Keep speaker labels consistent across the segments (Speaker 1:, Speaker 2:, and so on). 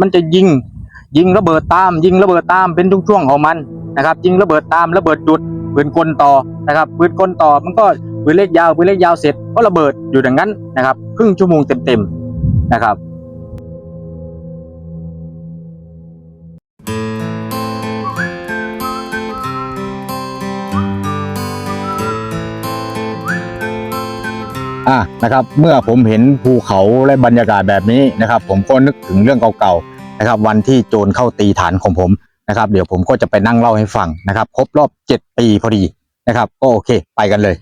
Speaker 1: มันจะยิง ยิงระเบิดตาม ยิงระเบิดตามเป็นช่วงๆของมันนะครับยิงระเบิดตามระเบิดจุดปืนกลต่อนะครับปืนกลต่อมันก็ปืนเล็กยาวปืนเล็กยาวเสร็จก็ระเบิดอยู่ดังนั้นนะครับครึ่งชั่วโมงเต็มๆนะครับ อะนะครับ เมื่อผมเห็นภูเขาและบรรยากาศแบบนี้นะครับ ผมก็นึกถึงเรื่องเก่าๆนะครับ วันที่โจรเข้าตีฐานของผมนะครับ เดี๋ยวผมก็จะไปนั่งเล่าให้ฟังนะครับครบรอบเจ็ดปีพอดีนะครับก็โอเคไปกันเลย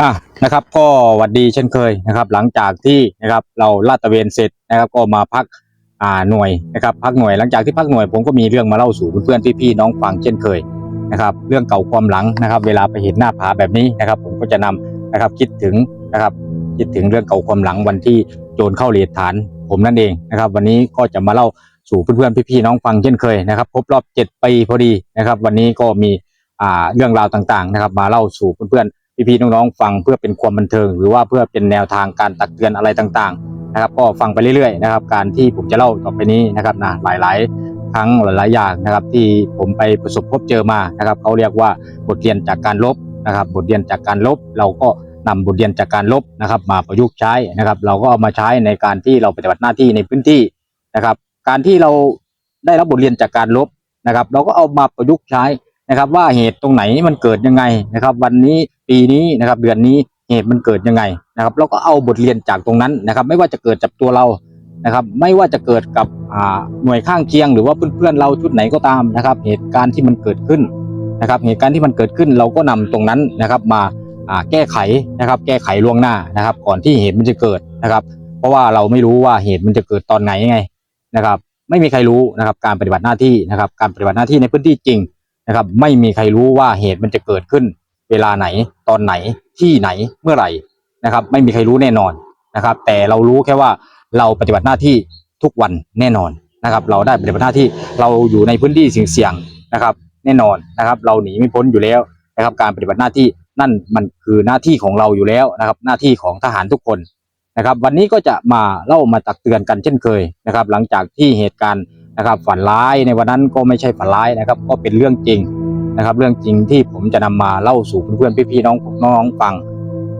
Speaker 1: อะนะครับ ก็หวัดดีเช่นเคยนะครับ หลังจากที่นะครับเราลาดตระเวนเสร็จนะครับ ก็มาพักอ่าหน่วยนะครับ พักหน่วยหลังจากที่พักหน่วย ผมก็มีเรื่องมาเล่าสู่เพื่อนๆพี่ๆน้องฟังเช่นเคยนะครับ เรื่องเก่าความหลังนะครับ เวลาไปเห็นหน้าผาแบบนี้นะครับ ผมก็จะนำนะครับคิดถึงนะครับ คิดถึงเรื่องเก่าความหลังวันที่โจรเข้าเรียนฐานผมนั่นเองนะครับ วันนี้ก็จะมาเล่าสู่เพื่อนๆพี่ๆน้องฟังเช่นเคยนะครับครบรอบเจ็ดปีพอดีนะครับ วันนี้ก็มีอ่าเรื่องราวต่างๆนะครับ มาเล่าสู่เพื่อนๆพี่ๆน้องๆฟังเพื่อเป็นความบันเทิง หรือว่าเพื่อเป็นแนวทางการตักเตือนอะไรต่างๆนะครับ ก็ฟังไปเรื่อยๆนะครับ การที่ผมจะเล่าต่อไปนี้นะครับนะหลายๆครั้งหลายๆอย่างนะครับที่ผมไปประสบพบเจอมานะครับเขาเรียกว่าบทเรียนจากการลบนะครับ บทเรียนจากการลบเราก็ นำบทเรียนจากการลบนะครับ มาประยุกต์ใช้นะครับ เราก็เอามาใช้ในการที่เราปฏิบัติหน้าที่ในพื้นที่นะครับ การที่เราได้รับบทเรียนจากการลบนะครับ เราก็เอามาประยุกต์ใช้นะครับ ว่าเหตุตรงไหนมันเกิดยังไงนะครับ วันนี้ปีนี้นะครับ เดือนนี้เหตุมันเกิดยังไงนะครับ เราก็เอาบทเรียนจากตรงนั้นนะครับ ไม่ว่าจะเกิดจากตัวเรานะครับ ไม่ว่าจะเกิดกับอ่าหน่วยข้างเคียง หรือว่าเพื่อนๆเราชุดไหนก็ตามนะครับ เหตุการณ์ที่มันเกิดขึ้นนะครับ เหตุการณ์ที่มันเกิดขึ้นเราก็นำตรงนั้นนะครับมาอ่า แก้ไขนะครับ แก้ไขล่วงหน้านะครับ ก่อนที่เหตุมันจะเกิดนะครับ เพราะว่าเราไม่รู้ว่าเหตุมันจะเกิดตอนไหนยังไงนะครับ ไม่มีใครรู้นะครับการปฏิบัติหน้าที่นะครับ การปฏิบัติหน้าที่ในพื้นที่จริงนะครับ ไม่มีใครรู้ว่าเหตุมันจะเกิดขึ้น เวลาไหนตอนไหนที่ไหนเมื่อไหร่นะครับ ไม่มีใครรู้แน่นอนนะครับ แต่เรารู้แค่ว่าเราปฏิบัติหน้าที่ทุกวันแน่นอนนะครับ เราได้ปฏิบัติหน้าที่เราอยู่ในพื้นที่เสี่ยงๆนะครับ แน่นอนนะครับ เราหนีไม่พ้นอยู่แล้วนะครับ การปฏิบัติหน้าที่ นั่นมันคือหน้าที่ของเราอยู่แล้วนะครับ หน้าที่ของทหารทุกคนนะครับ วันนี้ก็จะมาเล่ามาตักเตือนกันเช่นเคยนะครับ หลังจากที่เหตุการณ์นะครับฝันร้ายในวันนั้นก็ไม่ใช่ฝันร้ายนะครับ ก็เป็นเรื่องจริงนะครับ เรื่องจริงที่ผมจะนำมาเล่าสู่เพื่อนๆพี่ๆน้องน้องๆฟัง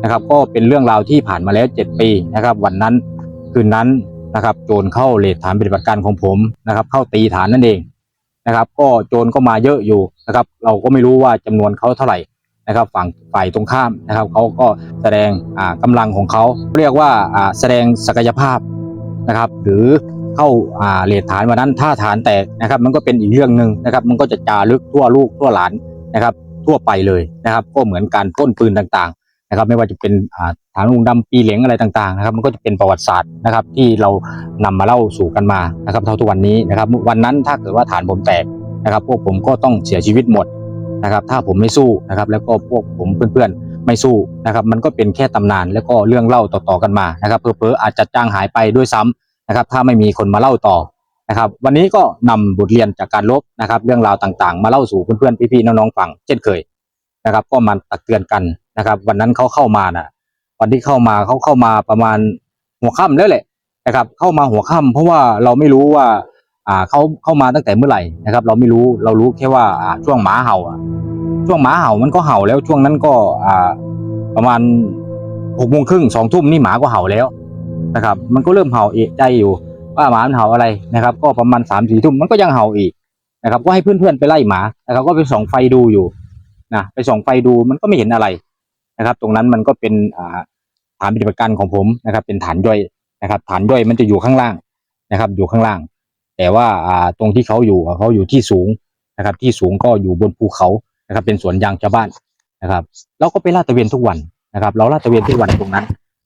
Speaker 1: นะครับ ก็เป็นเรื่องราวที่ผ่านมาแล้วเจ็ดปีนะครับ วันนั้นคืนนั้นนะครับ โจรเข้าเลทฐานปฏิบัติการของผมนะครับ เข้าตีฐานนั่นเองนะครับ ก็โจรก็มาเยอะอยู่นะครับ เราก็ไม่รู้ว่าจำนวนเขาเท่าไหร่ นะครับฝั่งฝ่ายตรงข้ามนะครับเขาก็แสดงอ่ากำลังของเขาเรียกว่าแสดงศักยภาพนะครับ หรือเข้าเลทฐานวันนั้นถ้าฐานแตกนะครับ มันก็เป็นอีกเรื่องหนึ่งนะครับ มันก็จะจารึกทั่วลูกทั่วหลานนะครับ ทั่วไปเลยนะครับ ก็เหมือนการปล้นปืนต่างๆนะครับ ไม่ว่าจะเป็นฐานลุงดำปีเหลียงอะไรต่างๆนะครับ มันก็จะเป็นประวัติศาสตร์นะครับ ที่เรานำมาเล่าสู่กันมานะครับ เท่าทุกวันนี้นะครับ วันนั้นถ้าเกิดว่าฐานผมแตกนะครับ พวกผมก็ต้องเสียชีวิตหมด นะครับ ถ้าผมไม่สู้นะครับ แล้วก็พวกผมเพื่อนๆไม่สู้นะครับ มันก็เป็นแค่ตำนานแล้วก็เรื่องเล่าต่อๆกันมานะครับเพอๆอาจจะจางหายไปด้วยซ้ำนะครับ ถ้าไม่มีคนมาเล่าต่อนะครับ วันนี้ก็นำบทเรียนจากการลบนะครับ เรื่องราวต่างๆ มาเล่าสู่เพื่อนๆพี่ๆน้องๆฟังเช่นเคยนะครับ ก็มาตักเตือนกันนะครับ วันนั้นเขาเข้ามานะวันที่เข้ามาเขาเข้ามาประมาณหัวค่ำแล้วแหละนะครับ เข้ามาหัวค่ำเพราะว่าเราไม่รู้ว่าอ่าเขาเข้ามาตั้งแต่เมื่อไหร่นะครับ เราไม่รู้เรารู้แค่ว่าอ่าช่วงหมาเห่าอะ ช่วงหมาเห่ามันก็เห่าแล้วช่วงนั้นก็อ่าประมาณหกโมงครึ่งสองทุ่มนี่หมาก็เห่าแล้วนะครับ มันก็เริ่มเห่าเอะใจอยู่ว่าหมามันเห่าอะไรนะครับ ก็ประมาณสามสี่ทุ่มมันก็ยังเห่าอีกนะครับ ก็ให้เพื่อนๆไปไล่หมานะครับก็ไปส่องไฟดูอยู่นะไปส่องไฟดูมันก็ไม่เห็นอะไรนะครับ ตรงนั้นมันก็เป็นอ่าฐานปฏิบัติการของผมนะครับ เป็นฐานย่อยนะครับ ฐานย่อยมันจะอยู่ข้างล่างนะครับ อยู่ข้างล่าง แต่ว่าอ่าตรงที่เขาอยู่เขาอยู่ที่สูงนะครับ ที่สูงก็อยู่บนภูเขา นะครับ เป็นสวนยางชาวบ้านนะครับ เราก็ไปลาดตระเวนทุกวันนะครับ เราลาดตระเวนทุกวันตรงนั้น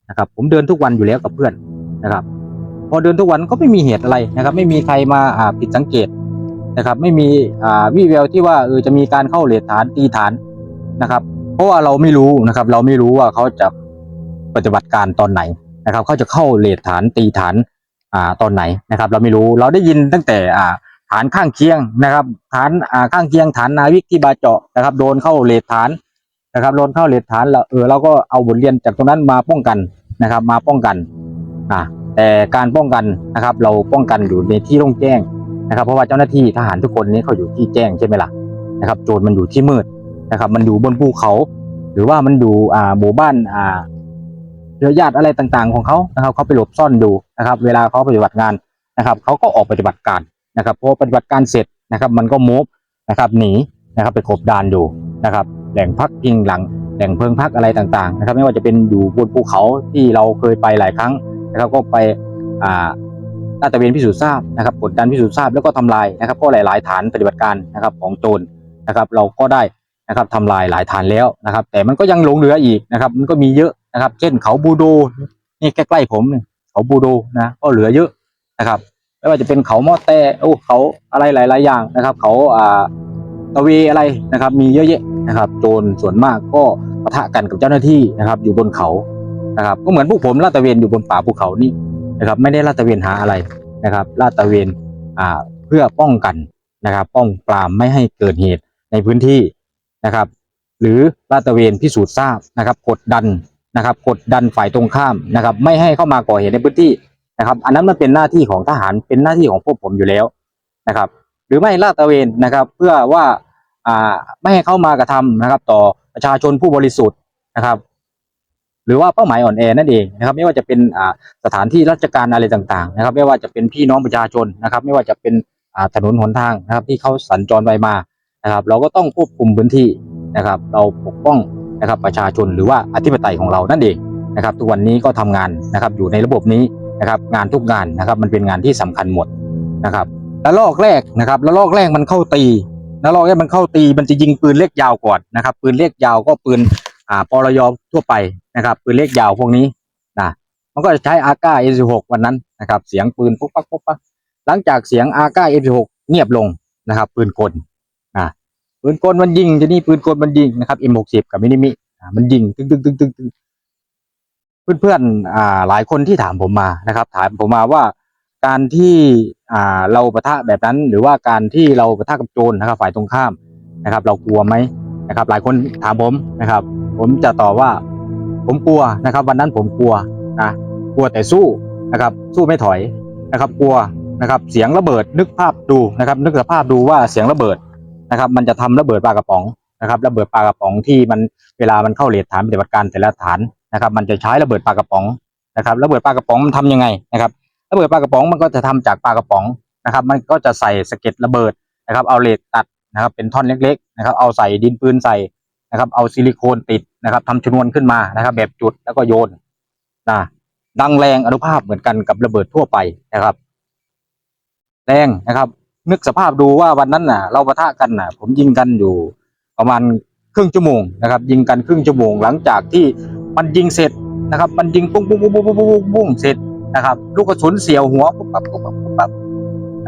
Speaker 1: นะครับ ผมเดินทุกวันอยู่แล้วกับเพื่อนนะครับ พอเดินทุกวันก็ไม่มีเหตุอะไรนะครับ ไม่มีใครมาอ่าผิดสังเกตนะครับ ไม่มีอ่าวิแววที่ว่าเออจะมีการเข้าเลทฐานตีฐานนะครับ เพราะว่าเราไม่รู้นะครับ เราไม่รู้ว่าเขาจะปฏิบัติการตอนไหนนะครับ เขาจะเข้าเลทฐานตีฐานอ่าตอนไหนนะครับ เราไม่รู้เราได้ยินตั้งแต่อ่า ฐานข้างเคียงนะครับ ฐานอ่าข้างเคียงฐานนาวิกที่บาเจาะนะครับ โดนเข้าเลทฐานนะครับ โดนเข้าเลทฐานแล้วเออเราก็เอาบทเรียนจากตรงนั้นมาป้องกันนะครับ มาป้องกันอ่าแต่การป้องกันนะครับ เราป้องกันอยู่ในที่โล่งแจ้งนะครับ เพราะว่าเจ้าหน้าที่ทหารทุกคนนี้เขาอยู่ที่แจ้งใช่ไหมล่ะนะครับ โจรมันอยู่ที่มืดนะครับ มันอยู่บนภูเขา หรือว่ามันอยู่อ่าหมู่บ้านอ่าเครือญาติอะไรต่างๆ ของเขานะครับเขาไปหลบซ่อนอยู่นะครับ เวลาเขาปฏิบัติงานนะครับเขาก็ออกปฏิบัติการ นะครับพอปฏิบัติการเสร็จนะครับมันก็มูฟนะครับหนีนะครับไปกบดานอยู่นะครับแหล่งพักพิงหลังแหล่งเพิงพักอะไรต่างๆนะครับไม่ว่าจะเป็นอยู่บนภูเขาที่เราเคยไปหลายครั้งนะครับก็ไปอ่าลาดตระเวนพิสูจน์ทราบนะครับกดดันพิสูจน์ทราบแล้วก็ทำลายนะครับก็หลาย ๆ ฐานปฏิบัติการนะครับของโจรนะครับเราก็ได้นะครับทำลายหลายฐานแล้วนะครับ แต่มันก็ยังหลงเหลืออีกนะครับมันก็มีเยอะนะครับ เช่นเขาบูโดนี่ใกล้ๆผมนี่เขาบูโดนะก็เหลือเยอะนะครับ ไม่ว่าจะเป็นเขาหม้อแต่โอ้เขาอะไรหลาย ๆ อย่างนะครับ เขาอ่าตะเวอะไรนะครับ มีเยอะแยะนะครับ โจรส่วนมากก็ปะทะกันกับเจ้าหน้าที่นะครับ อยู่บนเขานะครับ ก็เหมือนพวกผมลาดตระเวนอยู่บนป่าภูเขานี่นะครับ ไม่ได้ลาดตระเวนหาอะไรนะครับลาดตระเวนอ่าเพื่อป้องกันนะครับ ป้องปรามไม่ให้เกิดเหตุในพื้นที่นะครับ หรือลาดตระเวนพิสูจน์ทราบนะครับ กดดันนะครับ กดดันฝ่ายตรงข้ามนะครับ ไม่ให้เข้ามาก่อเหตุในพื้นที่ นะครับ อันนั้นมันเป็นหน้าที่ของทหารเป็นหน้าที่ของพวกผมอยู่แล้วนะครับ หรือไม่ลาดตระเวนนะครับ เพื่อว่าอ่าไม่ให้เข้ามากระทำนะครับ ต่อประชาชนผู้บริสุทธิ์นะครับ หรือว่าเป้าหมายอ่อนแอนั่นเองนะครับ ไม่ว่าจะเป็นอ่าสถานที่ราชการอะไรต่างๆ นะครับ ไม่ว่าจะเป็นพี่น้องประชาชนนะครับ ไม่ว่าจะเป็นอ่าถนนหนทางนะครับ ที่เขาสัญจรไปมานะครับ เราก็ต้องควบคุมพื้นที่นะครับ เราปกป้องนะครับประชาชนหรือว่าอธิปไตยของเรานั่นเองนะครับ ทุกวันนี้ก็ทำงานนะครับอยู่ในระบบนี้ นะครับ งานทุกงานนะครับ มันเป็นงานที่สำคัญหมดนะครับแล้วลอกแรกนะครับแล้วลอกแรกมันเข้าตีแล้วลอกแรกมันเข้าตีมันจะยิงปืนเล็กยาวก่อนนะครับ ปืนเล็กยาวก็ปืนอ่าปรยทั่วไปนะครับ ปืนเล็กยาวพวกนี้นะมันก็จะใช้อาก้า M16 วันนั้นนะครับ เสียงปืนปุ๊บปั๊บปุ๊บปั๊บหลังจากเสียงอาก้า M16 เงียบลงนะครับ ปืนกลนะปืนกลมันยิงทีนี้ปืนกลมันยิงนะครับ M60 กับมินิมิมันยิงตึ้งตึ้งตึ้งตึ้งตึ้ง เพื่อนๆอ่าหลายคนที่ถามผมมานะครับ ถามผมมาว่าการที่อ่าเราปะทะแบบนั้น หรือว่าการที่เราปะทะกับโจรนะครับ ฝ่ายตรงข้ามนะครับ เรากลัวไหมนะครับ หลายคนถามผมนะครับ ผมจะตอบว่าผมกลัวนะครับ วันนั้นผมกลัวนะกลัวแต่สู้นะครับ สู้ไม่ถอยนะครับ กลัวนะครับเสียงระเบิดนึกภาพดูนะครับ นึกสภาพดูว่าเสียงระเบิดนะครับ มันจะทำระเบิดปลากระป๋องนะครับ ระเบิดปลากระป๋องที่มันเวลามันเข้าเลทฐานปฏิบัติการแต่ละฐาน นะครับ มันจะใช้ระเบิดปลากระป๋องนะครับ ระเบิดปลากระป๋องมันทำยังไงนะครับระเบิดปลากระป๋องมันก็จะทำจากปลากระป๋องนะครับ มันก็จะใส่สะเก็ดระเบิดนะครับ เอาเหล็กตัดนะครับเป็นท่อนเล็กๆนะครับ เอาใส่ดินปืนใส่นะครับ เอาซิลิโคนติดนะครับทำชนวนขึ้นมานะครับ แบบจุดแล้วก็โยนนะดังแรงอนุภาพเหมือนกันกับระเบิดทั่วไปนะครับ แรงนะครับ นึกสภาพดูว่าวันนั้นน่ะ เราปะทะกันน่ะ ผมยิงกันอยู่ประมาณครึ่งชั่วโมงนะครับ ยิงกันครึ่งชั่วโมงหลังจากที่ มันยิงเสร็จนะครับ มันยิงปุ้งปุ้งปุ้งปุ้งปุ้งปุ้งปุ้งเสร็จนะครับ ลูกกระสุนเสียวหัวปุ๊บปั๊บปุ๊บปั๊บปุ๊บปั๊บ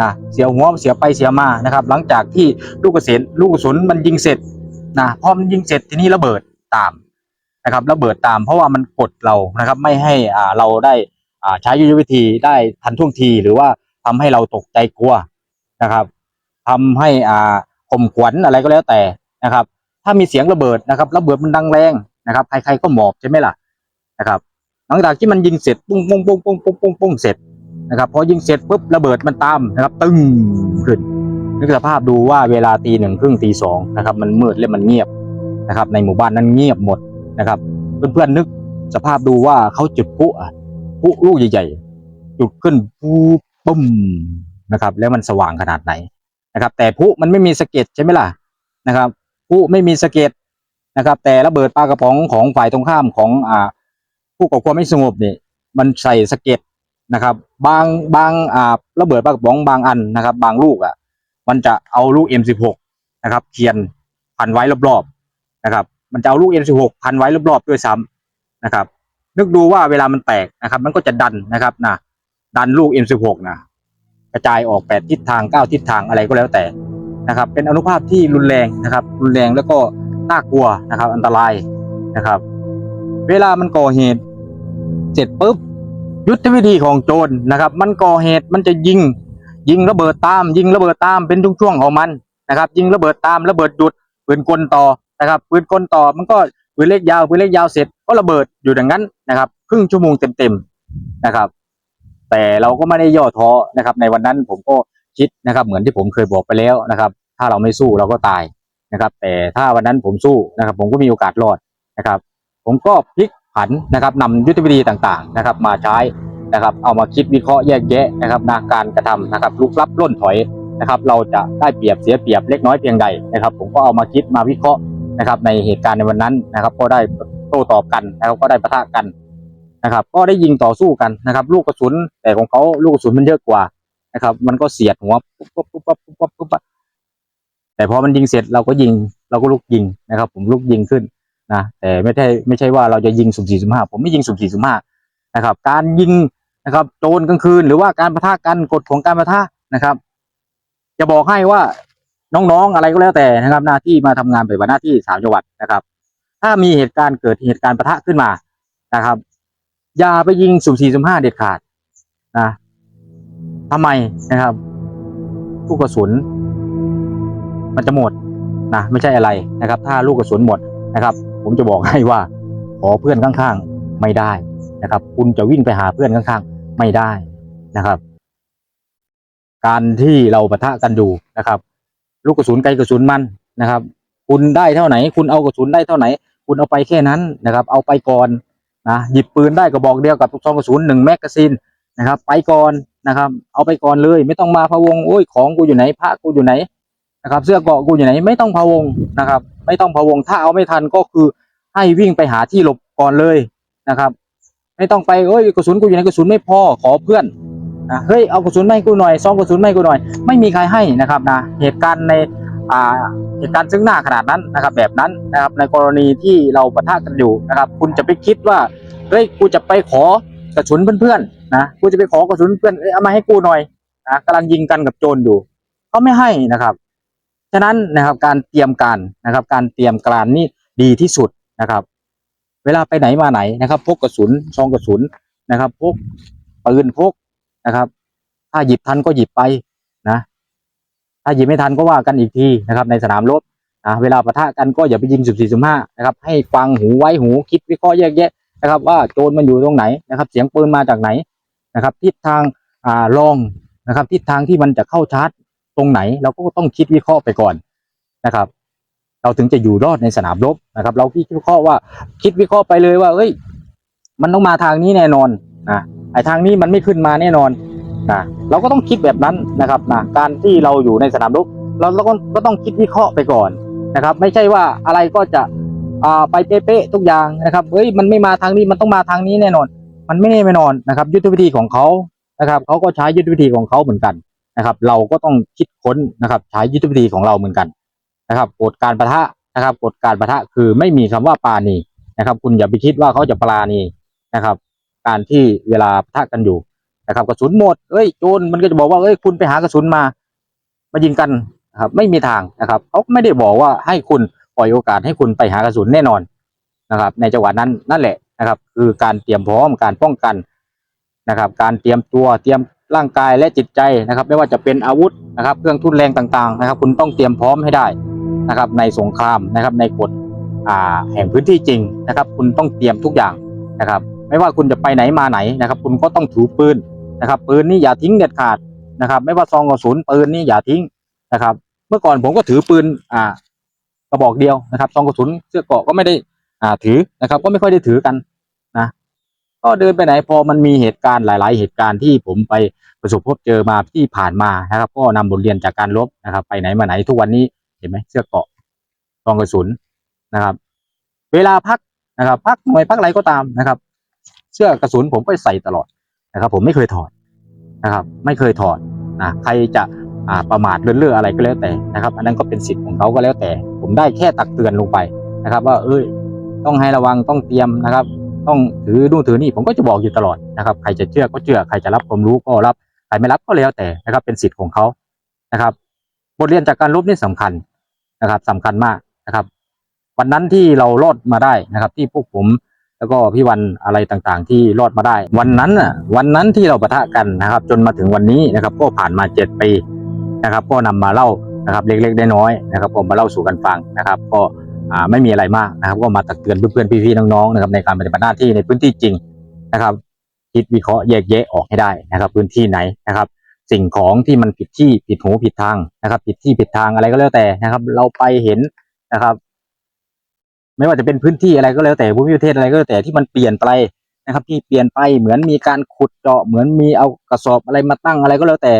Speaker 1: นะเสียวหัวเสียไปเสียมานะครับ หลังจากที่ลูกกระสุนลูกกระสุนมันยิงเสร็จนะพอมันยิงเสร็จทีนี้ระเบิดตามนะครับระเบิดตามเพราะว่ามันกดเรานะครับ ไม่ให้อ่าเราได้อ่าใช้ยุทธวิธีได้ทันท่วงทีหรือว่าทำให้เราตกใจกลัวนะครับ ทำให้อ่าข่มขวัญอะไรก็แล้วแต่นะครับ ถ้ามีเสียงระเบิดนะครับ ระเบิดมันดังแรง นะครับใครๆก็หมอบใช่ไหมล่ะนะครับ หลังจากที่มันยิงเสร็จปุ้งปุ้งปุ้งปุ้งปุ้งปุ้งปุ้งเสร็จนะครับพอยิงเสร็จปุ๊บระเบิดมันตามนะครับตึ้งขึ้นนึกสภาพดูว่าเวลาตีหนึ่งครึ่งตีสองนะครับมันมืดและมันเงียบนะครับ ในหมู่บ้านนั้นเงียบหมดนะครับ เพื่อนๆนึกสภาพดูว่าเขาจุดพลุอะพลุลูกใหญ่ๆจุดขึ้นปุ๊บปุ้มนะครับ แล้วมันสว่างขนาดไหนนะครับ แต่พลุมันไม่มีสะเก็ดใช่ไหมล่ะนะครับพลุไม่มีสะเก็ด นะครับ แต่ระเบิดปลากระป๋องของฝ่ายตรงข้ามของอ่าผู้ก่อความไม่สงบนี่มันใส่สะเก็ดนะครับ บางบางอ่าระเบิดปลากระป๋องบางอันนะครับ บางลูกอะ มันจะเอาลูก M16 นะครับเขียนพันไว้รอบๆนะครับ มันจะเอาลูก M16 พันไว้รอบๆด้วยซ้ำนะครับ นึกดูว่าเวลามันแตกนะครับ มันก็จะดันนะครับนะดันลูก M16 นะกระจายออกแปดทิศทางเก้าทิศทางอะไรก็แล้วแต่นะครับ เป็นอนุภาพที่รุนแรงนะครับ รุนแรงแล้วก็ น่ากลัวนะครับ อันตรายนะครับ เวลามันก่อเหตุ เสร็จปุ๊บยุทธวิธีของโจรนะครับ มันก่อเหตุมันจะยิง ยิงระเบิดตาม ยิงระเบิดตามเป็นช่วงๆของมันนะครับ ยิงระเบิดตามระเบิดหยุดปืนกลต่อนะครับปืนกลต่อมันก็ปืนเล็กยาวปืนเล็กยาวเสร็จก็ระเบิดอยู่อย่างนั้นนะครับครึ่งชั่วโมงเต็มๆนะครับ แต่เราก็ไม่ได้ย่อท้อนะครับ ในวันนั้นผมก็คิดนะครับ เหมือนที่ผมเคยบอกไปแล้วนะครับ ถ้าเราไม่สู้เราก็ตาย นะครับ แต่ถ้าวันนั้นผมสู้นะครับ ผมก็มีโอกาสรอดนะครับ ผมก็พลิกผันนะครับนำยุทธวิธีต่างๆนะครับ มาใช้นะครับเอามาคิดวิเคราะห์แยกแยะนะครับนาการกระทำนะครับลุกลับล้นถอยนะครับ เราจะได้เปรียบเสียเปรียบเล็กน้อยเพียงใดนะครับ ผมก็เอามาคิดมาวิเคราะห์นะครับ ในเหตุการณ์ในวันนั้นนะครับ ก็ได้โต้ตอบกันนะครับก็ได้ปะทะกันนะครับ ก็ได้ยิงต่อสู้กันนะครับ ลูกกระสุนแต่ของเขาลูกกระสุนมันเยอะกว่านะครับ มันก็เสียดหัวปุ๊บปุ๊บปุ๊บปุ๊บปุ๊บ แต่พอมันยิงเสร็จเราก็ยิงเราก็ลุกยิงนะครับ ผมลุกยิงขึ้นนะแต่ไม่ใช่ไม่ใช่ว่าเราจะยิงสุ่มสี่สุ่มห้าผมไม่ยิงสุ่มสี่สุ่มห้านะครับ การยิงนะครับโจรกลางคืนหรือว่าการประทะกันกฎของการประทะนะครับ จะบอกให้ว่าน้องๆอะไรก็แล้วแต่นะครับ หน้าที่มาทำงานปฏิบัติหน้าที่สามจังหวัดนะครับ ถ้ามีเหตุการณ์เกิดเหตุการณ์ประทะขึ้นมานะครับ อย่าไปยิงสุ่มสี่สุ่มห้าเด็ดขาดนะทำไมนะครับลูกกระสุน มันจะหมดนะไม่ใช่อะไรนะครับ ถ้าลูกกระสุนหมดนะครับ ผมจะบอกให้ว่าขอเพื่อนข้างๆไม่ได้นะครับ คุณจะวิ่งไปหาเพื่อนข้างๆไม่ได้นะครับ การที่เราปะทะกันดูนะครับ ลูกกระสุนไกลกระสุนมันนะครับ คุณได้เท่าไหน คุณเอากระสุนได้เท่าไหน คุณเอาไปแค่นั้นนะครับ เอาไปก่อนนะหยิบปืนได้กระบอกเดียวกับซองกระสุนหนึ่งแมกกาซีนนะครับ ไปก่อนนะครับ เอาไปก่อนเลย ไม่ต้องมาพะวงโอ้ยของกูอยู่ไหนพระกูอยู่ไหน นะครับเสื้อเกาะกูอยู่ไหนไม่ต้องพะวงนะครับ ไม่ต้องพะวงถ้าเอาไม่ทันก็คือให้วิ่งไปหาที่หลบก่อนเลยนะครับ ไม่ต้องไปเอ้ยกระสุนกูอยู่ไหนกระสุนไม่พอขอเพื่อนนะเฮ้ยเอากระสุนมาให้กูหน่อยซองกระสุนมาให้กูหน่อย ไม่มีใครให้นะครับนะเหตุการณ์ในอ่าเหตุการณ์ซึ่งหน้าขนาดนั้นนะครับ แบบนั้นนะครับในกรณีที่เราปะทะกันอยู่นะครับ คุณจะไปคิดว่าเฮ้ยกูจะไปขอกระสุนเพื่อนๆนะกูจะไปขอกระสุนเพื่อนเอามาให้กูหน่อยนะกำลังยิงกันกับโจรอยู่เขาไม่ให้นะครับ ฉะนั้นนะครับการเตรียมการนะครับ การเตรียมการนี่ดีที่สุดนะครับ เวลาไปไหนมาไหนนะครับพกกระสุนซองกระสุนนะครับพกปืนพกนะครับ ถ้าหยิบทันก็หยิบไปนะ ถ้าหยิบไม่ทันก็ว่ากันอีกทีนะครับ ในสนามรบนะเวลาปะทะกันก็อย่าไปยิงสุบสี่สุห้านะครับ ให้ฟังหูไว้หูคิดวิเคราะห์แยกแยะนะครับ ว่าโจรมันอยู่ตรงไหนนะครับ เสียงปืนมาจากไหนนะครับ ทิศทางอ่าลองนะครับ ทิศทางที่มันจะเข้าชาร์จ ตรงไหนเราก็ต้องคิดวิเคราะห์ไปก่อนนะครับ เราถึงจะอยู่รอดในสนามรบนะครับ เราคิดวิเคราะห์ว่าคิดวิเคราะห์ไปเลยว่า เอ้ย มันต้องมาทางนี้แน่นอนนะไอ้ทางนี้มันไม่ขึ้นมาแน่นอนนะเราก็ต้องคิดแบบนั้นนะครับนะการที่เราอยู่ในสนามรบเราเราก็ก็ต้องคิดวิเคราะห์ไปก่อนนะครับ ไม่ใช่ว่าอะไรก็จะอ่าไปเป๊ะๆทุกอย่างนะครับเฮ้ยมันไม่มาทางนี้มันต้องมาทางนี้แน่นอน มันไม่แน่ไม่นอนนะครับ ยุทธวิธีของเขานะครับเขาก็ใช้ยุทธวิธีของเขาเหมือนกัน นะครับ เราก็ต้องคิดค้นนะครับ ใช้ยุทธวิธีของเราเหมือนกันนะครับกฎการประทะนะครับกฎการประทะคือไม่มีคำว่าปาณีนะครับ คุณอย่าไปคิดว่าเขาจะปราณีนะครับ การที่เวลาปะทะกันอยู่นะครับกระสุนหมดเอ้ยโจรมันก็จะบอกว่าเอ้ยคุณไปหากระสุนมา มายิงกันนะครับ ไม่มีทางนะครับเขาไม่ได้บอกว่าให้คุณปล่อยโอกาสให้คุณไปหากระสุนแน่นอนนะครับ ในจังหวะนั้นนั่นแหละนะครับ คือการเตรียมพร้อมการป้องกันนะครับ การเตรียมตัวเตรียม ร่างกายและจิตใจนะครับ ไม่ว่าจะเป็นอาวุธนะครับ เครื่องทุนแรงต่างๆนะครับ คุณต้องเตรียมพร้อมให้ได้นะครับ ในสงครามนะครับในกฎอาแห่งพื้นที่จริงนะครับ คุณต้องเตรียมทุกอย่างนะครับ ไม่ว่าคุณจะไปไหนมาไหนนะครับ คุณก็ต้องถือปืนนะครับ ปืนนี่อย่าทิ้งเด็ดขาดนะครับ ไม่ว่าซองกระสุนปืนนี่อย่าทิ้งนะครับ เมื่อก่อนผมก็ถือปืนอ่ากระบอกเดียวนะครับซองกระสุนเสื้อเกาะก็ไม่ได้อ่าถือนะครับ ก็ไม่ค่อยได้ถือกัน ก็เดินไปไหนพอมันมีเหตุการณ์หลาย ๆ เหตุการณ์ที่ผมไปประสบพบเจอมาที่ผ่านมานะครับ ก็นำบทเรียนจากการลบนะครับ ไปไหนมาไหนทุกวันนี้เห็นไหมเสื้อเกาะซองกระสุนนะครับ เวลาพักนะครับ พักหน่วยพักอะไรก็ตามนะครับ เสื้อกระสุนผมก็ใส่ตลอดนะครับ ผมไม่เคยถอดนะครับ ไม่เคยถอดนะใครจะประมาทเลื่อนเล่ออะไรก็แล้วแต่นะครับ อันนั้นก็เป็นสิทธิ์ของเขาก็แล้วแต่ ผมได้แค่ตักเตือนลงไปนะครับ ว่าเอ้ยต้องให้ระวังต้องเตรียมนะครับ ต้องถือนู่นถือนี่ผมก็จะบอกอยู่ตลอดนะครับใครจะเชื่อก็เชื่อใครจะรับความรู้ก็รับใครไม่รับก็แล้วแต่นะครับเป็นสิทธิ์ของเขานะครับ บทเรียนจากการลบนี่สำคัญนะครับสำคัญมากนะครับ วันนั้นที่เรารอดมาได้นะครับ ที่พวกผมแล้วก็พี่วันอะไรต่างๆ ที่รอดมาได้ วันนั้นน่ะวันนั้นที่เราปะทะกันนะครับ จนมาถึงวันนี้นะครับ ก็ผ่านมาเจ็ดปีนะครับ ก็นำมาเล่านะครับ เล็กๆน้อยๆนะครับ ผมมาเล่าสู่กันฟังนะครับ ก็ ไม่มีอะไรมากนะครับ ก็มาตักเตือนเพื่อนๆพี่ๆน้องๆนะครับในการปฏิบัติหน้าที่ในพื้นที่จริงนะครับคิดวิเคราะห์แยกแยะออกให้ได้นะครับ พื้นที่ไหนนะครับ สิ่งของที่มันผิดที่ผิดหูผิดทางนะครับ ผิดที่ผิดทางอะไรก็แล้วแต่นะครับ เราไปเห็นนะครับ ไม่ว่าจะเป็นพื้นที่อะไรก็แล้วแต่ภูมิประเทศอะไรก็แล้วแต่ที่มันเปลี่ยนไปนะครับ ที่เปลี่ยนไปเหมือนมีการขุดเจาะเหมือนมีเอากระสอบอะไรมาตั้งอะไรก็แล้วแต่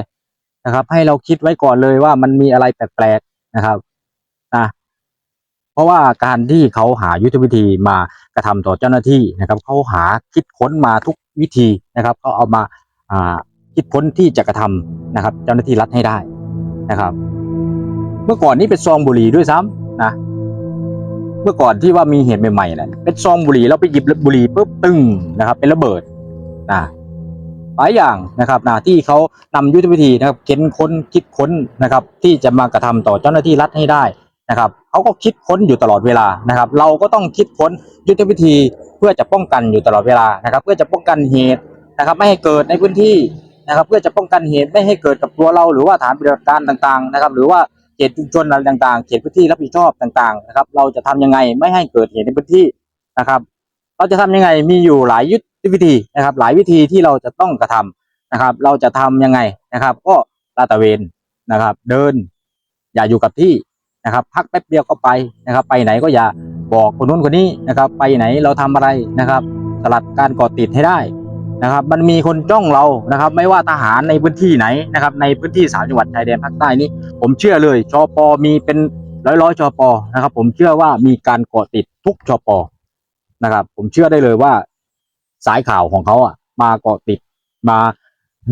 Speaker 1: นะครับ ให้เราคิดไว้ก่อนเลยว่ามันมีอะไรแปลกๆนะครับ เพราะว่าการที่เขาหายุทธวิธีมากระทำต่อเจ้าหน้าที่นะครับเขาหาคิดค้นมาทุกวิธีนะครับเขาเอามาคิดค้นที่จะกระทำนะครับเจ้าหน้าที่รัฐให้ได้นะครับ เมื่อก่อนนี้เป็นซองบุหรี่ด้วยซ้ำนะเมื่อก่อนที่ว่ามีเหตุใหม่ๆนะเป็นซองบุหรี่เราไปหยิบบุหรี่ปุ๊บตึ้งนะครับ เป็นระเบิดนะหลายอย่างนะครับนะที่เขานำยุทธวิธีนะครับเค้นค้นคิดค้นนะครับ ที่จะมากระทำต่อเจ้าหน้าที่รัฐให้ได้ นะครับเขาก็คิดค้นอยู่ตลอดเวลานะครับ เราก็ต้องคิดค้นยุทธวิธีเพื่อจะป้องกันอยู่ตลอดเวลานะครับ เพื่อจะป้องกันเหตุนะครับ ไม่ให้เกิดในพื้นที่นะครับ เพื่อจะป้องกันเหตุไม่ให้เกิดกับตัวเรา หรือว่าฐานปฏิบัติการต่างๆนะครับ หรือว่าเขตชุมชนอะไรต่างๆ เขตพื้นที่รับผิดชอบต่างๆนะครับ เราจะทำยังไงไม่ให้เกิดเหตุในพื้นที่นะครับ เราจะทำยังไงมีอยู่หลายยุทธวิธีนะครับ หลายวิธีที่เราจะต้องกระทำนะครับ เราจะทำยังไงนะครับ ก็ลาดตระเวนนะครับ เดิน อย่าอยู่กับที่ นะครับพักแป๊บเดียวก็ไปนะครับ ไปไหนก็อย่าบอกคนนู้นคนนี้นะครับ ไปไหนเราทำอะไรนะครับสลัดการก่อติดให้ได้นะครับ มันมีคนจ้องเรานะครับ ไม่ว่าทหารในพื้นที่ไหนนะครับ ในพื้นที่สามจังหวัดชายแดนภาคใต้นี้ ผมเชื่อเลยชอปอมีเป็นร้อยร้อยๆชปอนะครับ ผมเชื่อว่ามีการเกาะติดทุกชอปอนะครับ ผมเชื่อได้เลยว่าสายข่าวของเขาอะ มาเกาะติดมา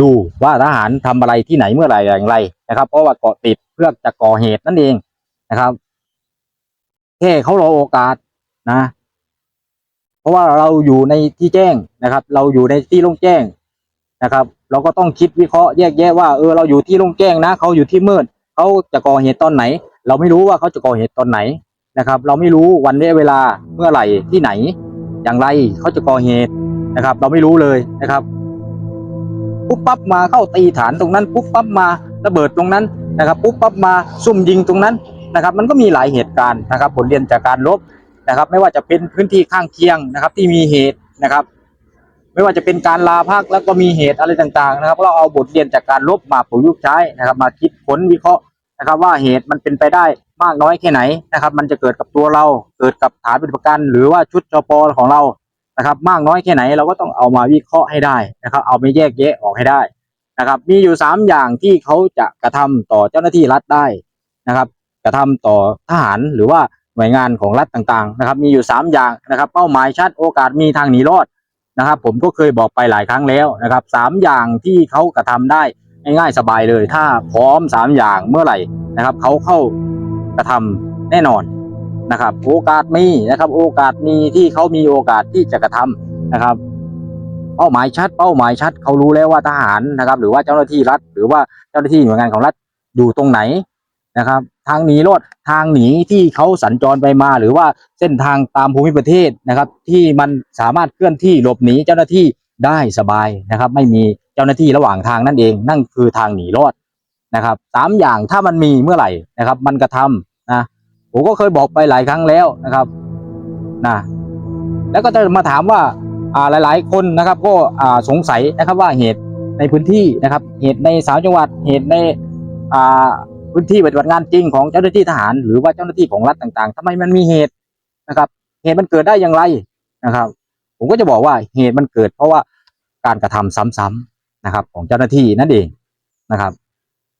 Speaker 1: ดูว่าทหารทำอะไรที่ไหนเมื่อไหร่อย่างไรนะครับ เพราะว่าเกาะติดเพื่อจะก่อเหตุนั่นเอง นะครับแค่เขารอโอกาสนะ เพราะว่าเราอยู่ในที่แจ้งนะครับ เราอยู่ในที่โล่งแจ้งนะครับ เราก็ต้องคิดวิเคราะห์แยกแยะว่าเออเราอยู่ที่โล่งแจ้งนะเขาอยู่ที่มืดเขาจะก่อเหตุตอนไหน เราไม่รู้ว่าเขาจะก่อเหตุตอนไหนนะครับ เราไม่รู้วันเวลาเมื่อไหร่ที่ไหน อย่างไรเขาจะก่อเหตุนะครับ เราไม่รู้เลยนะครับปุ๊บปั๊บมาเข้าตีฐานตรงนั้นปุ๊บปั๊บมาระเบิดตรงนั้นนะครับปุ๊บปั๊บมาซุ่มยิงตรงนั้น นะครับ มันก็มีหลายเหตุการณ์นะครับ ผลเรียนจากการลบนะครับ ไม่ว่าจะเป็นพื้นที่ข้างเคียงนะครับ ที่มีเหตุนะครับ ไม่ว่าจะเป็นการลาพักแล้วก็มีเหตุอะไรต่างๆ นะครับ เราเอาบทเรียนจากการลบมาประยุกต์ใช้นะครับ มาคิดค้นวิเคราะห์นะครับ ว่าเหตุมันเป็นไปได้มากน้อยแค่ไหนนะครับ มันจะเกิดกับตัวเรา เกิดกับฐานปฏิบัติการหรือว่าชุดจปของเรานะครับ มากน้อยแค่ไหนเราก็ต้องเอามาวิเคราะห์ให้ได้นะครับ เอาไปแยกแยะออกให้ได้นะครับ มีอยู่สามอย่างที่เขาจะกระทำต่อเจ้าหน้าที่รัฐได้นะครับ กระทำต่อทหารหรือว่าหน่วยงานของรัฐต่างๆนะครับ มีอยู่ 3 อย่างนะครับ เป้าหมายชัดโอกาสมีทางหนีรอดนะครับ ผมก็เคยบอกไปหลายครั้งแล้วนะครับสามอย่างที่เขากระทำได้ง่ายๆสบายเลย ถ้าพร้อม 3 อย่างเมื่อไหร่นะครับเขาเข้ากระทำแน่นอนนะครับ โอกาสมีนะครับ โอกาสมีที่เขามีโอกาสที่จะกระทำนะครับ เป้าหมายชัด เป้าหมายชัดเขารู้แล้วว่าทหารนะครับ หรือว่าเจ้าหน้าที่รัฐ หรือว่าเจ้าหน้าที่หน่วยงานของรัฐอยู่ตรงไหน นะครับ ทางหนีรอดทางหนีที่เขาสัญจรไปมา หรือว่าเส้นทางตามภูมิประเทศนะครับ ที่มันสามารถเคลื่อนที่หลบหนีเจ้าหน้าที่ได้สบายนะครับ ไม่มีเจ้าหน้าที่ระหว่างทางนั่นเอง นั่นคือทางหนีรอดนะครับสามอย่างถ้ามันมีเมื่อไหร่นะครับ มันกระทำนะผมก็เคยบอกไปหลายครั้งแล้วนะครับนะแล้วก็จะมาถามว่าอ่าหลาย ๆ คนนะครับ ก็อ่าสงสัยนะครับว่าเหตุในพื้นที่นะครับ เหตุในสามจังหวัดเหตุในอ่า พื้นที่ปฏิบัติงานจริงของเจ้าหน้าที่ทหาร หรือว่าเจ้าหน้าที่ของรัฐต่างๆทำไมมันมีเหตุนะครับ เหตุมันเกิดได้อย่างไรนะครับ ผมก็จะบอกว่าเหตุมันเกิด เพราะว่าการกระทำซ้ำๆนะครับ ของเจ้าหน้าที่นั่นเองนะครับ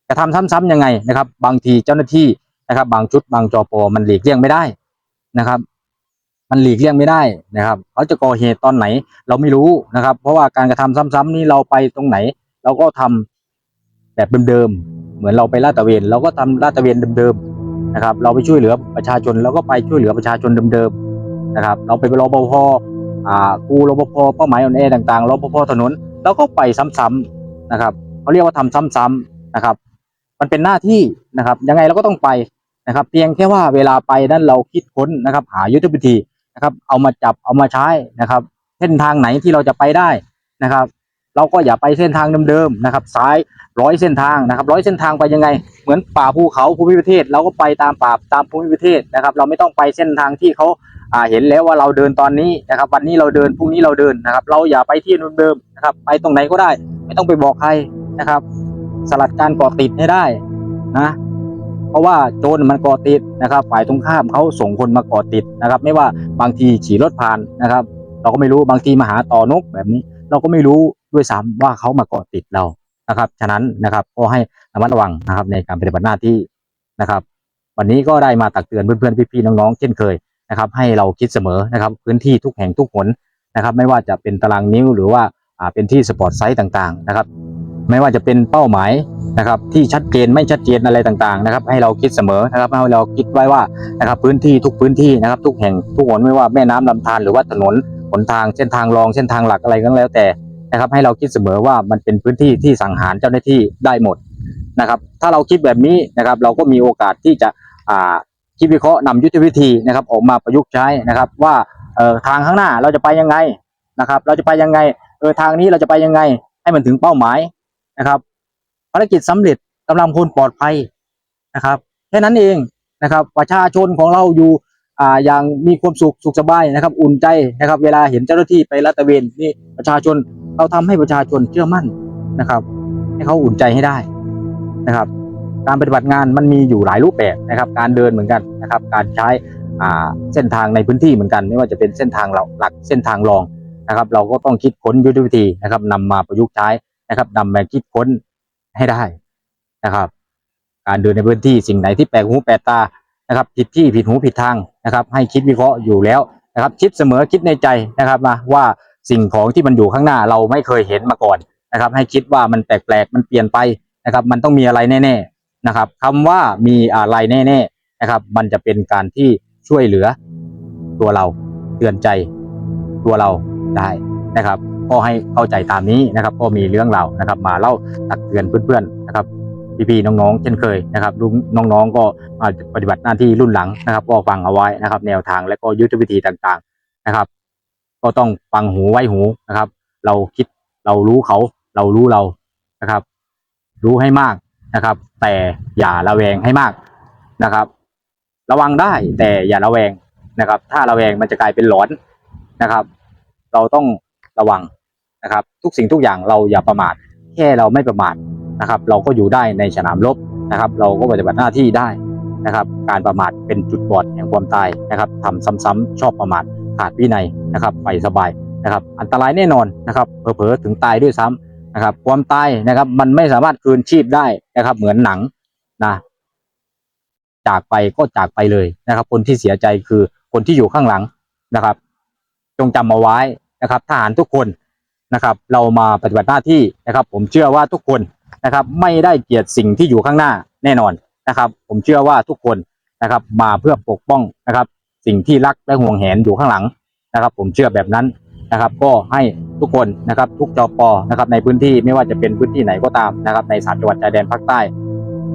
Speaker 1: กระทำซ้ำๆยังไงนะครับ บางทีเจ้าหน้าที่นะครับ บางชุดบางจอปอมันหลีกเลี่ยงไม่ได้นะครับ มันหลีกเลี่ยงไม่ได้นะครับเขาจะก่อเหตุตอนไหนเราไม่รู้นะครับ เพราะว่าการกระทำซ้ำๆนี้เราไปตรงไหน เราก็ทำ แบบเดิมๆเหมือนเราไปลาดตระเวนเราก็ทำลาดตระเวนเดิมๆนะครับ เราไปช่วยเหลือประชาชนเราก็ไปช่วยเหลือประชาชนเดิมๆนะครับ เราไปรปภอ่าครูรปภเป้าหมายออนแอต่างๆรปภถนนเราก็ไปซ้ำๆนะครับเขาเรียกว่าทำซ้ำๆนะครับ มันเป็นหน้าที่นะครับ ยังไงเราก็ต้องไปนะครับ เพียงแค่ว่าเวลาไปนั้นเราคิดค้นนะครับ หายุทธวิธีนะครับ เอามาจับเอามาใช้นะครับ เส้นทางไหนที่เราจะไปได้นะครับ เราก็อย่าไปเส้นทางเดิมๆนะครับ ซ้ายร้อยเส้นทางนะครับร้อยเส้นทางไปยังไง เหมือนป่าภูเขาภูมิประเทศ เราก็ไปตามป่าตามภูมิประเทศนะครับ เราไม่ต้องไปเส้นทางที่เขาอ่าเห็นแล้วว่าเราเดินตอนนี้นะครับ วันนี้เราเดินพรุ่งนี้เราเดินนะครับ เราอย่าไปที่เดิมๆนะครับ ไปตรงไหนก็ได้ ไม่ต้องไปบอกใครนะครับ สลัดการก่อติดให้ได้นะเพราะว่าโจรมันก่อติดนะครับ ฝ่ายตรงข้ามเขาส่งคนมาก่อติดนะครับ ไม่ว่าบางทีขี่รถผ่านนะครับ เราก็ไม่รู้บางทีมาหาต่อนกแบบนี้ เราก็ไม่รู้ ด้วยซ้ำว่าเขามาก่อติดเรานะครับ ฉะนั้นนะครับก็ให้ระมัดระวังนะครับในการปฏิบัติหน้าที่นะครับ วันนี้ก็ได้มาตักเตือนเพื่อนๆพี่ๆน้องๆเช่นเคยนะครับ ให้เราคิดเสมอนะครับพื้นที่ทุกแห่งทุกหนนะครับ ไม่ว่าจะเป็นตารางนิ้วหรือว่าอ่าเป็นที่สปอร์ตไซต์ต่างๆนะครับ ไม่ว่าจะเป็นเป้าหมายนะครับ ที่ชัดเจนไม่ชัดเจนอะไรต่างๆนะครับ ให้เราคิดเสมอนะครับให้เราคิดไว้ว่านะครับ พื้นที่ทุกพื้นที่นะครับ ทุกแห่งทุกหนไม่ว่าแม่น้ำลำธารหรือว่าถนนหนทางเส้นทางรองเส้นทางหลักอะไรก็แล้วแต่ นะครับ ให้เราคิดเสมอว่ามันเป็นพื้นที่ที่สังหารเจ้าหน้าที่ได้หมดนะครับ ถ้าเราคิดแบบนี้นะครับ เราก็มีโอกาสที่จะอ่าคิดวิเคราะห์นำยุทธวิธีนะครับ ออกมาประยุกต์ใช้นะครับ ว่าเออทางข้างหน้าเราจะไปยังไงนะครับ เราจะไปยังไงเออทางนี้เราจะไปยังไง ให้มันถึงเป้าหมายนะครับภารกิจสำเร็จกำลังพลปลอดภัยนะครับแค่นั้นเองนะครับ ประชาชนของเราอยู่อ่าอย่างมีความสุขสุขสบายนะครับ อุ่นใจนะครับ เวลาเห็นเจ้าหน้าที่ไปลาดตระเวนนี่ประชาชน เราทำให้ประชาชนเชื่อมั่นนะครับ ให้เขาอุ่นใจให้ได้นะครับ การปฏิบัติงานมันมีอยู่หลายรูปแบบนะครับ การเดินเหมือนกันนะครับ การใช้เส้นทางในพื้นที่เหมือนกัน ไม่ว่าจะเป็นเส้นทางหลักเส้นทางรองนะครับ เราก็ต้องคิดค้นยุทธวิธีนะครับนำมาประยุกต์ใช้นะครับนำมาคิดค้นให้ได้นะครับ การเดินในพื้นที่สิ่งไหนที่แปลกหูแปลกตานะครับผิดที่ผิดหูผิดทางนะครับ ให้คิดวิเคราะห์อยู่แล้วนะครับ คิดเสมอคิดในใจนะครับมาว่า สิ่งของที่มันอยู่ข้างหน้าเราไม่เคยเห็นมาก่อนนะครับ ให้คิดว่ามันแปลกๆมันเปลี่ยนไปนะครับ มันต้องมีอะไรแน่ๆนะครับคำว่ามีอะไรแน่ๆนะครับ มันจะเป็นการที่ช่วยเหลือตัวเราเตือนใจตัวเราได้นะครับก็ให้เข้าใจตามนี้นะครับก็มีเรื่องเรานะครับ มาเล่าตักเตือนเพื่อนๆนะครับพี่ๆน้องๆเช่นเคยนะครับลุงน้องๆก็มาปฏิบัติหน้าที่รุ่นหลังนะครับ ก็ฟังเอาไว้นะครับ แนวทางและก็ยุทธวิธีต่างๆนะครับ ก็ต้องฟังหูไว้หูนะครับ เราคิดเรารู้เขา เรารู้เรานะครับ รู้ให้มากนะครับ แต่อย่าระแวงให้มากนะครับ ระวังได้แต่อย่าระแวงนะครับ ถ้าระแวงมันจะกลายเป็นหลอนนะครับ เราต้องระวังนะครับ ทุกสิ่งทุกอย่างเราอย่าประมาทแค่เราไม่ประมาทนะครับ เราก็อยู่ได้ในสนามรบนะครับ เราก็ปฏิบัติหน้าที่ได้นะครับ การประมาทเป็นจุดบอดแห่งความตายนะครับทำซ้ำๆชอบประมาท ขาดวินัยนะครับไปสบายนะครับ อันตรายแน่นอนนะครับเผลอๆถึงตายด้วยซ้ำนะครับ ความตายนะครับ มันไม่สามารถคืนชีพได้นะครับ เหมือนหนังนะจากไปก็จากไปเลยนะครับ คนที่เสียใจคือคนที่อยู่ข้างหลังนะครับ จงจำเอาไว้นะครับทหารทุกคนนะครับ เรามาปฏิบัติหน้าที่นะครับ ผมเชื่อว่าทุกคนนะครับ ไม่ได้เกลียดสิ่งที่อยู่ข้างหน้าแน่นอนนะครับ ผมเชื่อว่าทุกคนนะครับ มาเพื่อปกป้องนะครับ สิ่งที่รักและห่วงแหนอยู่ข้างหลังนะครับ ผมเชื่อแบบนั้นนะครับ ก็ให้ทุกคนนะครับ ทุกจอปอนะครับ ในพื้นที่ไม่ว่าจะเป็นพื้นที่ไหนก็ตามนะครับ ในสามจังหวัดชายแดนภาคใต้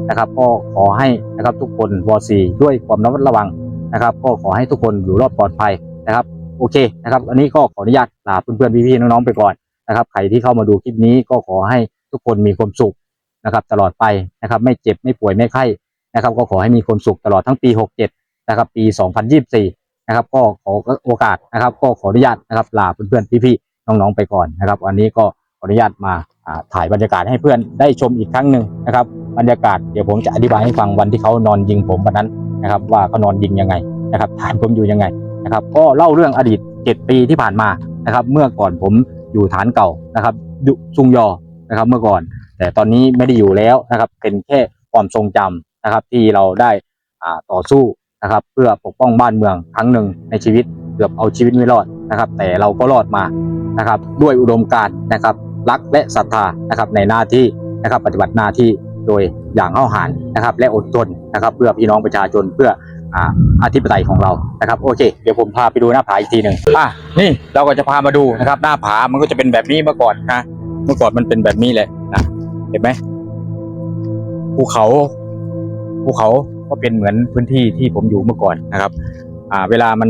Speaker 1: นะครับ ก็ขอให้นะครับทุกคนวอซีด้วยความระมัดระวังนะครับ ก็ขอให้ทุกคนอยู่รอดปลอดภัยนะครับ โอเคนะครับ อันนี้ก็ขออนุญาตลาเพื่อนๆพี่ๆน้องๆไปก่อนนะครับใครที่เข้ามาดูคลิปนี้ก็ขอให้ทุกคนมีความสุขนะครับ ตลอดไปนะครับ ไม่เจ็บไม่ป่วยไม่ไข้นะครับ ก็ขอให้มีความสุขตลอดทั้งปี 67 นะครับ ปี 2024 นะครับ ก็ขอโอกาสนะครับ ก็ขออนุญาตนะครับลาเพื่อนๆพี่ๆน้องๆไปก่อนนะครับ วันนี้ก็ขออนุญาตมาอ่าถ่ายบรรยากาศให้เพื่อนได้ชมอีกครั้งหนึ่งนะครับ บรรยากาศเดี๋ยวผมจะอธิบายให้ฟังวันที่เขานอนยิงผมวันนั้นนะครับ ว่าเขานอนยิงยังไงนะครับฐานผมอยู่ยังไงนะครับ ก็เล่าเรื่องอดีต 7 ปีที่ผ่านมานะครับ เมื่อก่อนผมอยู่ฐานเก่านะครับอยู่ซุงยอนะครับเมื่อก่อน แต่ตอนนี้ไม่ได้อยู่แล้วนะครับ เป็นแค่ความทรงจำนะครับ ที่เราได้อ่าต่อสู้ นะครับ เพื่อปกป้องบ้านเมืองครั้งหนึ่งในชีวิตเกือบเอาชีวิตไม่รอดนะครับ แต่เราก็รอดมานะครับ ด้วยอุดมการณ์นะครับรักและศรัทธานะครับในหน้าที่นะครับ ปฏิบัติหน้าที่โดยอย่างเข้าหารนะครับ และอดทนนะครับ เพื่อพี่น้องประชาชนเพื่ออาอธิปไตยของเรานะครับโอเค เดี๋ยวผมพาไปดูหน้าผาอีกทีหนึ่งอะนี่เราก็จะพามาดูนะครับ หน้าผามันก็จะเป็นแบบนี้เมื่อก่อนนะเมื่อก่อนมันเป็นแบบนี้เลยนะเห็นไหมภูเขาภูเขา ก็เป็นเหมือนพื้นที่ที่ผมอยู่เมื่อก่อนนะครับเวลามัน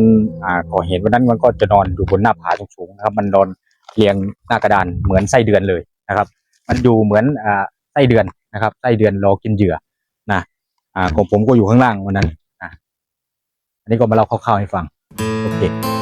Speaker 1: ก่อเหตุวันนั้นมันก็จะนอนอยู่บนหน้าผาสูงๆนะครับ มันนอนเรียงหน้ากระดานเหมือนไส้เดือนเลยนะครับ มันอยู่เหมือนอไส้เดือนนะครับไส้เดือนรอกินเหยื่อนะอ่าของผมก็อยู่ข้างล่างวันนั้นอันนี้ก็มาเล่าคร่าวๆให้ฟังโอเค